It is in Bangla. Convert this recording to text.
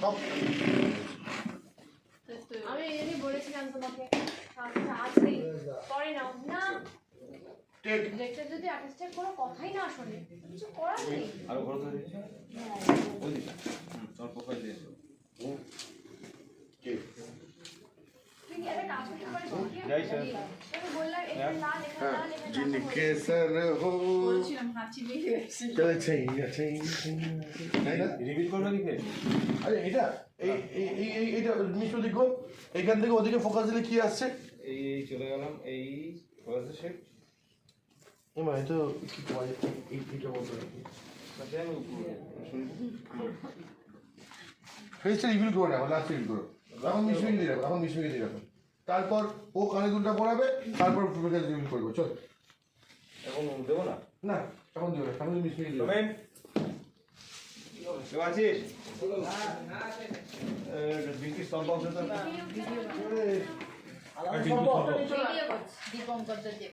সব আমি এই জন্যই বলেছিলাম তোমাকে কাজটা আজ নেই পরে নাও না টেক ডিরেক্টর যদি আর্টিস্টের কোনো কথাই না শোনে কিছু করার নেই আরো বড় করে দিয়েছো ওই দিকে হুম তোর প্রোফাইল দিয়েছো টেক তুই কি একটা কাজ করতে পারিস কি যাই স্যার। আমি বললাম এটা লাল এটা হ্যাঁ লাল এটা লাল जिनके सर हो চলে চাইয়া চাইয়া তাই না রিভিল করবে কি আরে এটা এই এই এই এই এটা মিশ্র দেখো এখান থেকে ওদিকে ফোকাস দিলে কি আসছে? এই এই চলে গেলাম এই ফোকাসে শেপ এমা এটা কি এই বলতে ফেসটা রিভিল করো না লাস্ট রিভিল করো। এখন মিশমিকে দিয়ে রাখো এখন মিশমিকে দিয়ে রাখো। তারপর ও কানে দুলটা পড়াবে তারপর ফুলকে রিভিল করব চল। এখন দেবো না? না এখন দিও না এখন মিশমিকে দিও। কেউ আছিস? বিঙ্কি স্তম্ভ আছে তো